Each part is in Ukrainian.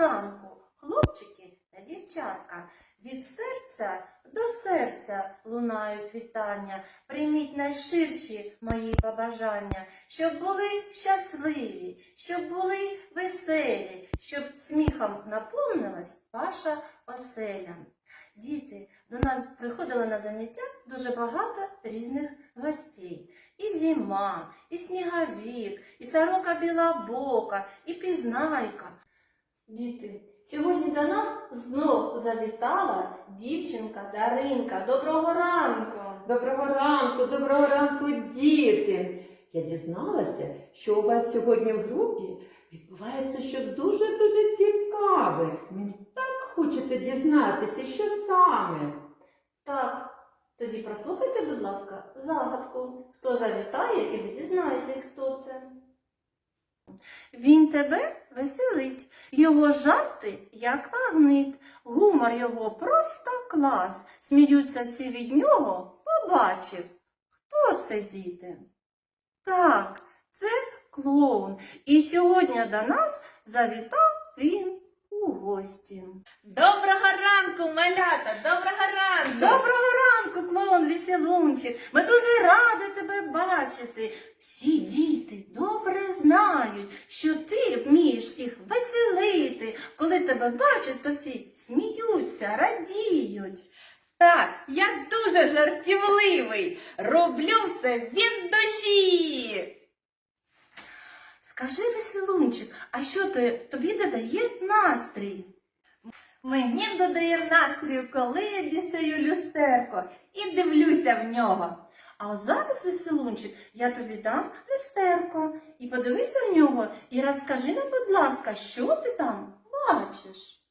ранку, хлопчики та дівчатка. Від серця до серця лунають вітання. Прийміть найширші мої побажання, щоб були щасливі, щоб були веселі, щоб сміхом наповнилась ваша оселя. Діти, до нас приходили на заняття дуже багато різних гостей. І зима, і сніговік, і сорока білобока, і пізнайка. Діти, сьогодні до нас знов завітала дівчинка Даринка. Доброго ранку! Доброго ранку, доброго ранку, діти! Я дізналася, що у вас сьогодні в групі відбувається щось дуже-дуже цікаве. Мені так хочете дізнатися, що саме. Так, тоді прослухайте, будь ласка, загадку. Хто завітає, і ви дізнаєтесь, хто це. Він тебе веселить, його жарти як магнит, гумор його просто клас. Сміються всі від нього, побачив. Хто це, діти? Так, це клоун. І сьогодні до нас завітав він у гості. Доброго ранку, малята! Доброго ранку! Доброго ранку, клоун веселунчик. Ми дуже раді тебе бачити. Всі діти добре знають, що ти вмієш всіх веселити. Коли тебе бачать, то всі сміються, радіють. Так, я дуже жартівливий. Роблю все від душі. Скажи, веселунчик, а що ти, тобі додає настрій? Мені додає настрію, коли я дістаю люстерко і дивлюся в нього. А зараз, веселунчик, я тобі дам люстерко. І подивися в нього і розкажи нам, будь ласка, що ти там бачиш?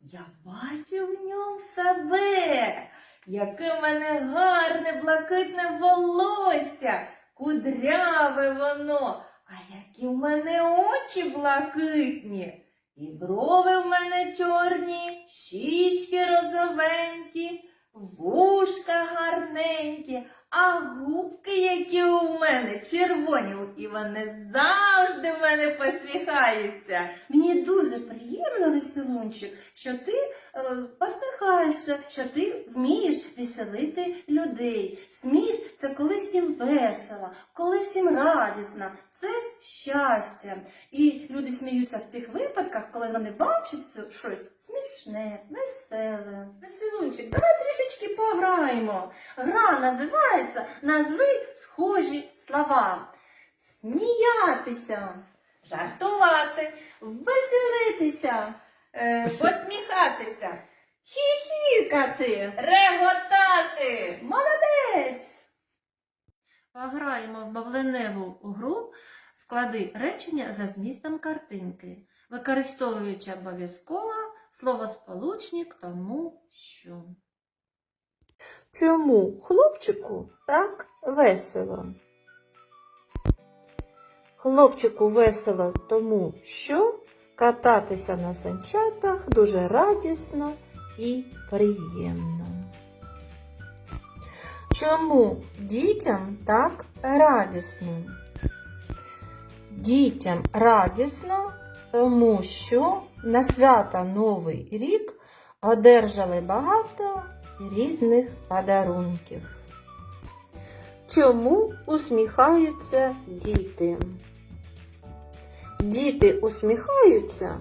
Я бачу в ньому себе. Яке в мене гарне блакитне волосся, кудряве воно, а які в мене очі блакитні, і брови в мене чорні, щічки розовенькі, вушка гарненькі, а губки, які у мене червоні, і вони завжди в мене посміхаються. Мені дуже приємно, веселунчик, що ти е, посміхаєшся, що ти вмієш веселити людей. Сміх це коли всім весело, коли всім радісно, це щастя. І люди сміються в тих випадках, коли вони бачать щось смішне, веселе. Веселунчик, давай трішечки пограємо. Гра називається Назви схожі слова. Сміятися, Жартувати, веселитися. е, посміхатися, Хіхікати. реготати. Молодець. Пограємо в мовленеву гру склади речення за змістом картинки, використовуючи обов'язково словосполучник тому що. Чому хлопчику так весело? Хлопчику весело тому, що кататися на санчатах дуже радісно і приємно. Чому дітям так радісно? Дітям радісно, тому що на свята Новий рік одержали багато різних подарунків. Чому усміхаються діти? Діти усміхаються,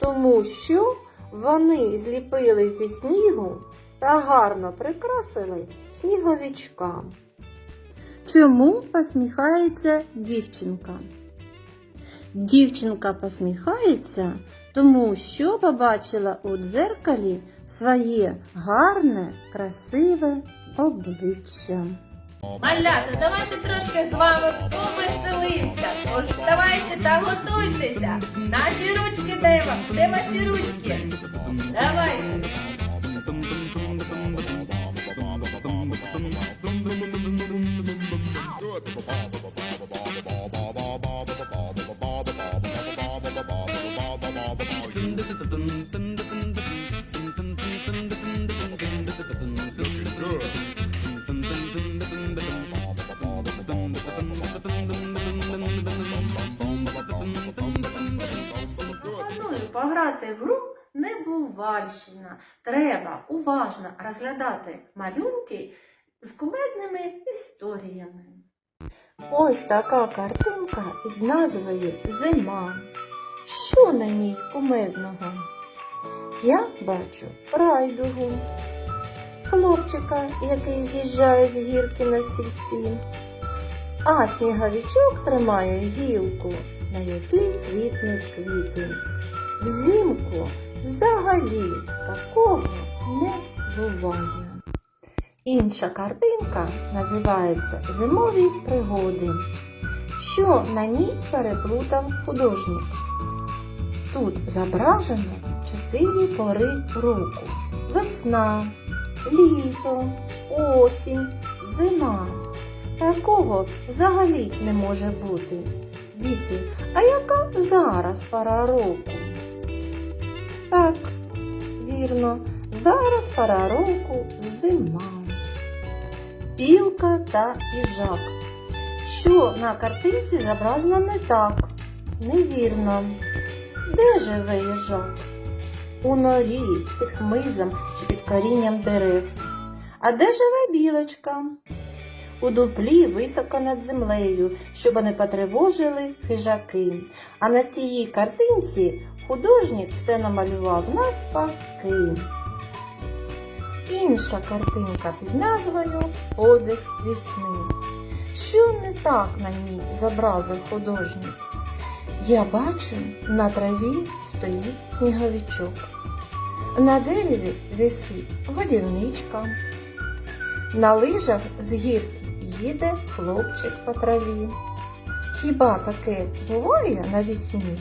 тому що вони зліпили зі снігу та гарно прикрасили сніговичка. Чому посміхається дівчинка? Дівчинка посміхається, тому що побачила у дзеркалі своє гарне, красиве обличчя. Малята, давайте трошки з вами повеселимося. Тож давайте та готуйтеся. Наші ручки де вам? Де ваші ручки? Давайте. Пропоную грати в гру небувальщина. Треба уважно розглядати малюнки з кумедними історіями. Ось така картинка під назвою Зима. Що на ній кумедного? Я бачу райдугу, хлопчика, який з'їжджає з гірки на стільці, а сніговичок тримає гілку, на якій квітнуть квіти. Взимку взагалі такого не буває. Інша картинка називається Зимові пригоди. Що на ній переплутав художник? Тут зображено чотири пори року: весна, літо, осінь, зима. Такого взагалі не може бути. Діти, а яка зараз пора року? Так, вірно, зараз пора року зима. Білка та їжак. Що на картинці зображено не так? Невірно. Де живе їжак? У норі, під хмизом чи під корінням дерев. А де живе білочка? У дуплі високо над землею, щоб не потривожили хижаки. А на цій картинці художник все намалював навпаки. Інша картинка під назвою Подих весни. Що не так на ній зобразив художник? Я бачу, на траві стоїть сніговичок. На дереві висить годівничка. На лижах з гірки їде хлопчик по траві. Хіба таке буває навісні?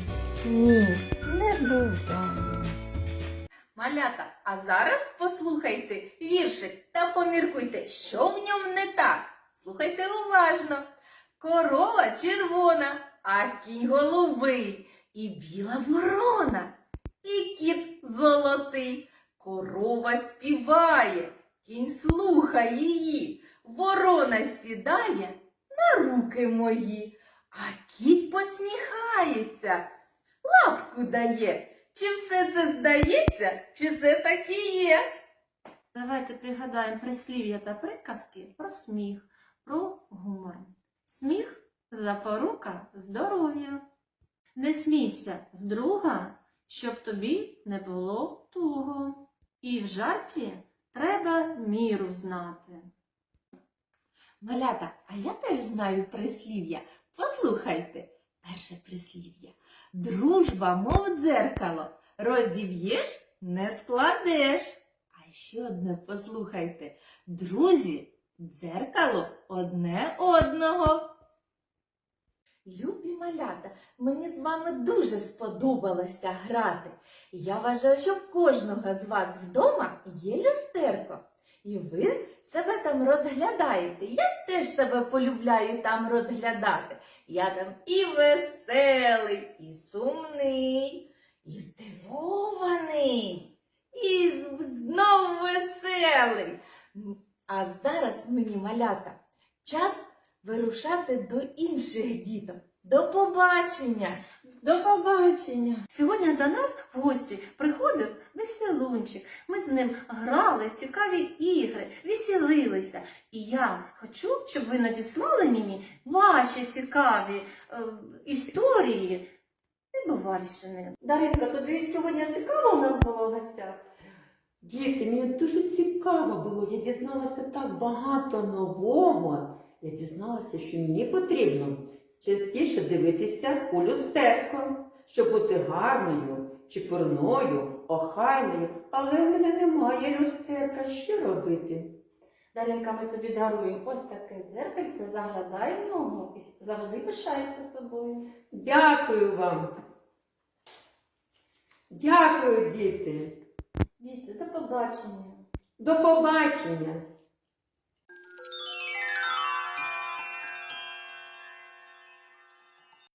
Ні, не буває. Малята, а зараз послухайте віршик та поміркуйте, що в ньому не так. Слухайте уважно. Корова червона, а кінь голубий, і біла ворона, і кіт золотий. Корова співає, кінь слухає її, ворона сідає на руки мої, а кіт посміхається, лапку дає. Чи все це здається, чи це так і є? Давайте пригадаємо прислів'я та приказки про сміх, про гумор. Сміх запорука здоров'я. Не смійся з друга, щоб тобі не було туго. І в жарті треба міру знати. Малята, а я теж знаю прислів'я. Послухайте. Перше прислів'я. Дружба, мов дзеркало, розіб'єш, не складеш. А ще одне послухайте. Друзі, дзеркало одне одного. Любі малята, мені з вами дуже сподобалося грати. Я вважаю, що в кожного з вас вдома є люстерко. І ви себе там розглядаєте. Я теж себе полюбляю там розглядати. Я там і веселий, і сумний, і здивований, і з- знов веселий. А зараз мені малята час вирушати до інших діток. До побачення! До побачення! Сьогодні до нас в гості приходив веселунчик. Ми з ним грали в цікаві ігри, веселилися. І я хочу, щоб ви надіслали мені ваші цікаві е, історії Небувальщини. Даринка, тобі сьогодні цікаво у нас було в гостях? Діти, мені дуже цікаво було. Я дізналася так багато нового. Я дізналася, що мені потрібно частіше дивитися у люстерко, щоб бути гарною, чепурною, охайною, але в мене немає люстерка. Що робити? Даринка, ми тобі даруємо ось таке дзеркальце, заглядай в нього і завжди пишайся собою. Дякую вам. Дякую, діти. Діти, до побачення. До побачення.